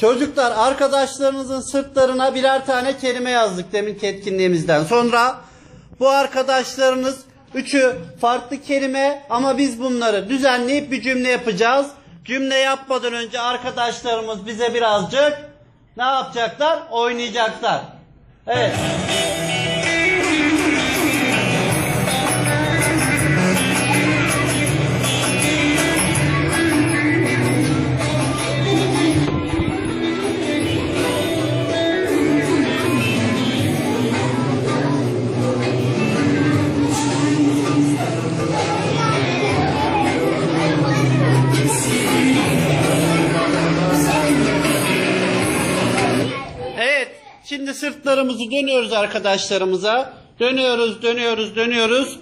Çocuklar arkadaşlarınızın sırtlarına birer tane kelime yazdık demin etkinliğimizden. Sonra bu arkadaşlarınız üçü farklı kelime ama biz bunları düzenleyip bir cümle yapacağız. Cümle yapmadan önce arkadaşlarımız bize birazcık ne yapacaklar? Oynayacaklar. Evet. Şimdi sırtlarımızı dönüyoruz arkadaşlarımıza. Dönüyoruz, dönüyoruz, dönüyoruz.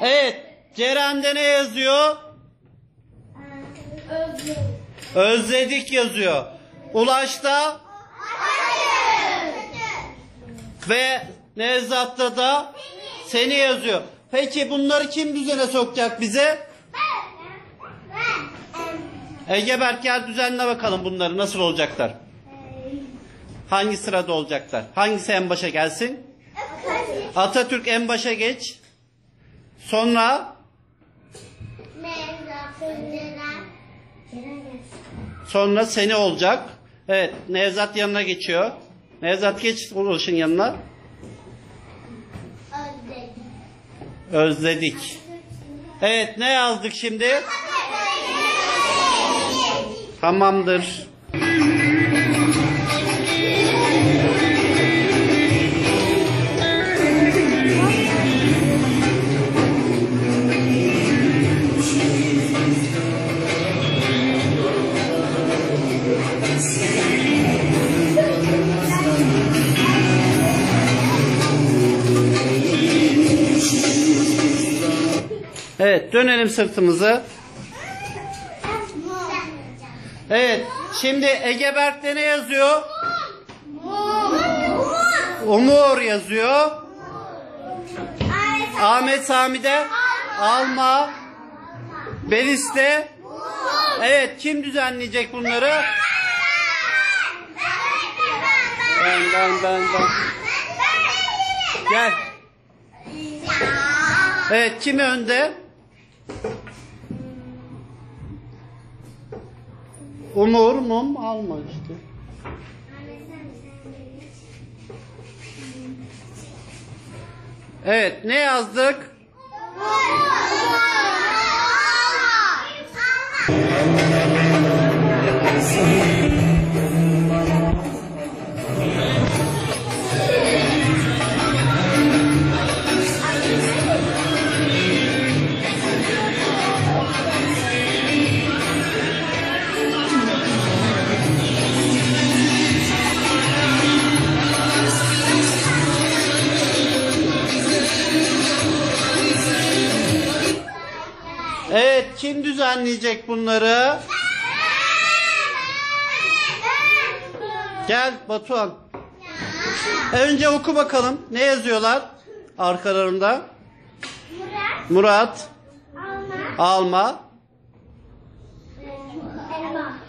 Evet. Ceren'de ne yazıyor? Özledik yazıyor. Ulaş'ta ve Nevzat'ta da seni yazıyor. Peki bunları kim düzene sokacak bize? Egeberk gel düzenle bakalım bunları nasıl olacaklar. Hangi sırada olacaklar? Hangisi en başa gelsin? Atatürk en başa geç. Sonra sonra seni olacak. Evet Nevzat yanına geçiyor. Nevzat geç Ulaş'ın yanına. Özledik. Evet ne yazdık şimdi? Tamamdır. Evet dönelim sırtımızı. Evet şimdi Egeberk'te ne yazıyor? Umur yazıyor. Ahmet Sami'de Alma. Belis'te Evet kim düzenleyecek bunları? Ben ben ben ben. Gel. Evet kimi önde? Umur mum alma işte. Evet ne yazdık? Evet kim düzenleyecek bunları? Gel Batuhan. Önce oku bakalım. Ne yazıyorlar arkalarında? Murat, Alma,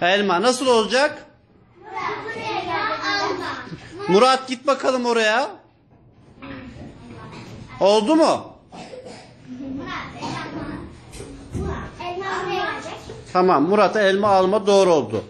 Elma. Nasıl olacak? Murat git bakalım oraya. Oldu mu? Tamam Murat elma alma doğru oldu.